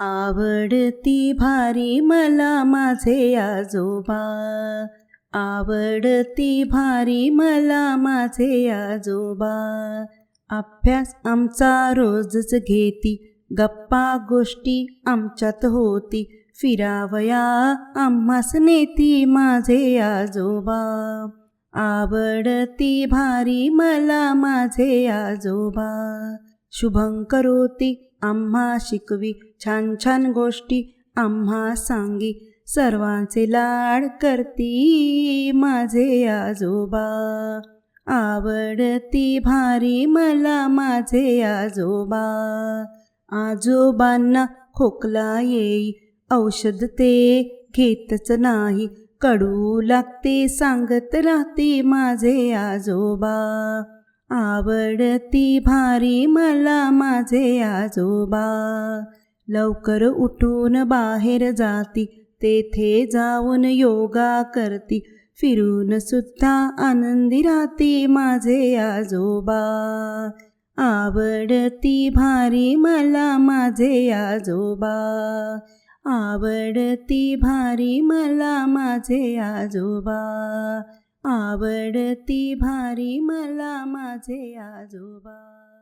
आवडती भारी मला माझे आजोबा. आवडती भारी मला माझे आजोबा. अभ्यास आमचा रोजच घेती गप्पा गोष्टी आमच्यात होती. फिरावया आम्हास नेती माझे आजोबा. आवडती भारी मला माझे आजोबा. शुभं करोती आम्हा शिकवी छान छान गोष्टी आम्हा सांगी सर्वांचे लाड करती माझे आजोबा. आवडती भारी मला माझे आजोबा. आजोबांना खोकला येई औषध ते घेतच नाही कडू लागते सांगत राहते माझे आजोबा. आवडती भारी मला माझे आजोबा. लवकर उठून बाहेर जाती तेथे जाऊन योगा करती. फिरून सुद्धा आनंदी राहती माझे आजोबा. आवडती भारी मला माझे आजोबा. आवडती भारी मला माझे आजोबा. आवडती भारी मला माझे आजोबा.